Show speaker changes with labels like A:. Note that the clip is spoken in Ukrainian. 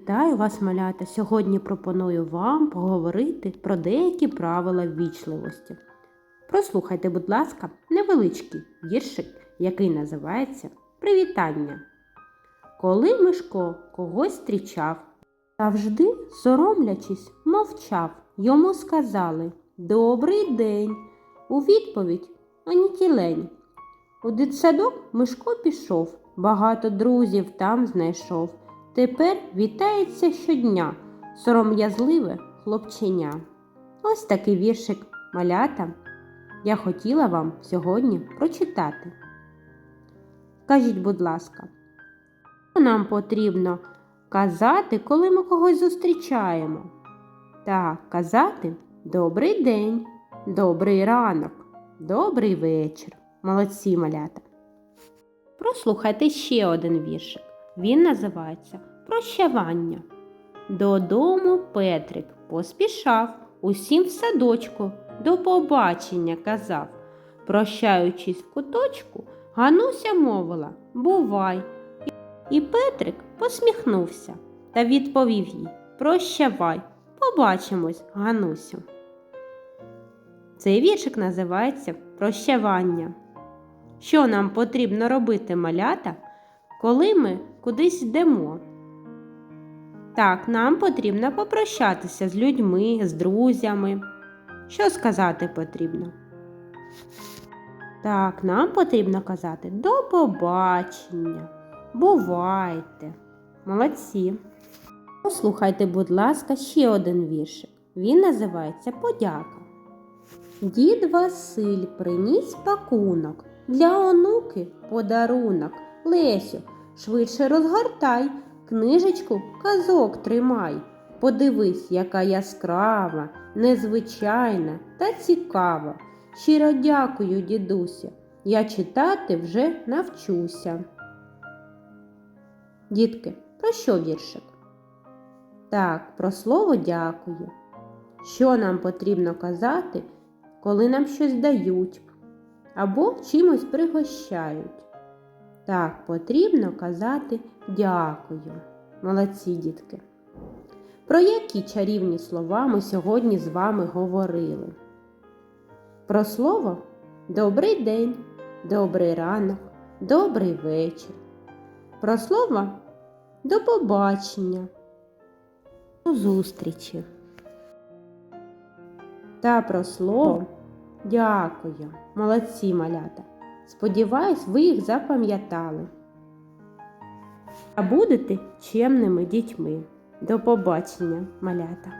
A: Вітаю вас, малята! Сьогодні пропоную вам поговорити про деякі правила ввічливості. Прослухайте, будь ласка, невеличкий віршик, який називається Привітання. Коли Мишко когось зустрічав, завжди, соромлячись, мовчав. Йому сказали Добрий день. У відповідь ані тілень. У дитсадок Мишко пішов, багато друзів там знайшов. Тепер вітається щодня сором'язливе хлопченя. Ось такий віршик малята я хотіла вам сьогодні прочитати. Скажіть, будь ласка, що нам потрібно казати, коли ми когось зустрічаємо? Так, казати добрий день, добрий ранок, добрий вечір. Молодці малята. Прослухайте ще один віршик. Він називається Прощавання. Додому Петрик поспішав, усім в садочку до побачення казав. Прощаючись в куточку, Гануся мовила Бувай. І Петрик посміхнувся та відповів їй Прощавай, побачимось, Ганусю. Цей віршик називається Прощавання. Що нам потрібно робити малята, коли ми кудись йдемо? Так, нам потрібно попрощатися з людьми, з друзями. Що сказати потрібно? Так, нам потрібно казати до побачення. Бувайте. Молодці. Послухайте, будь ласка, ще один віршик. Він називається Подяка. Дід Василь приніс пакунок. Для онуки подарунок. Лесю, швидше розгортай, книжечку казок тримай. Подивись, яка яскрава, незвичайна та цікава. Щиро дякую, дідуся. Я читати вже навчуся. Дітки, про що віршик? Так, про слово дякую. Що нам потрібно казати, коли нам щось дають або чимось пригощають? Так, потрібно казати дякую. Молодці дітки. Про які чарівні слова ми сьогодні з вами говорили? Про слово добрий день, добрий ранок, добрий вечір. Про слово до побачення, до зустрічі. Та про слово дякую. Молодці малята. Сподіваюсь, ви їх запам'ятали. А будете чемними дітьми. До побачення, малята!